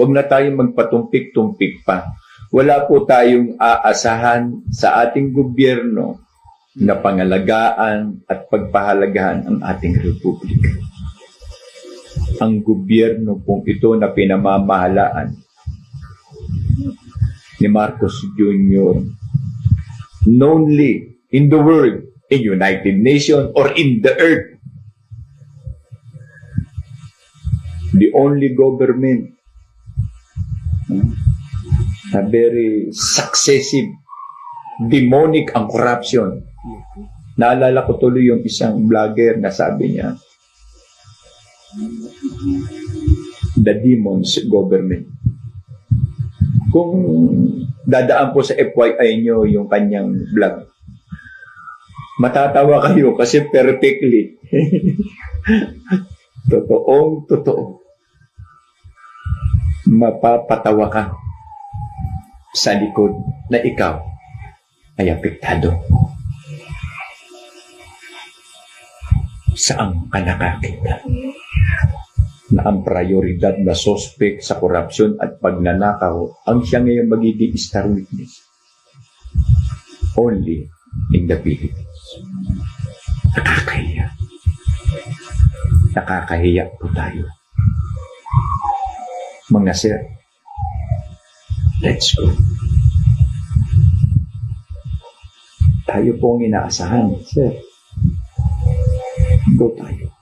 Huwag na tayong magpatumpik-tumpik pa. Wala po tayong aasahan sa ating gobyerno na pangalagaan at pagpahalagahan ang ating republika. Ang gobyerno pong ito na pinamamahalaan ni Marcos Jr. knownly in the world, in United Nations, or in the earth. The only government na very successive, demonic ang corruption. Naalala ko tuloy yung isang vlogger na sabi niya, the demons government. Kung dadaan po sa FYI nyo yung kanyang vlog, matatawa kayo kasi perfectly. Totoong totoo. Mapapatawa ka sa likod na ikaw ay apektado. Saan ka nakakita? na ang prioridad na suspect sa korupsyon at pagnanakaw ang siya ngayon magiging star witness. Only in the Philippines. Nakakahiya. Nakakahiya po tayo. Mga sir, let's go. Tayo po ang inaasahan, sir. Go tayo.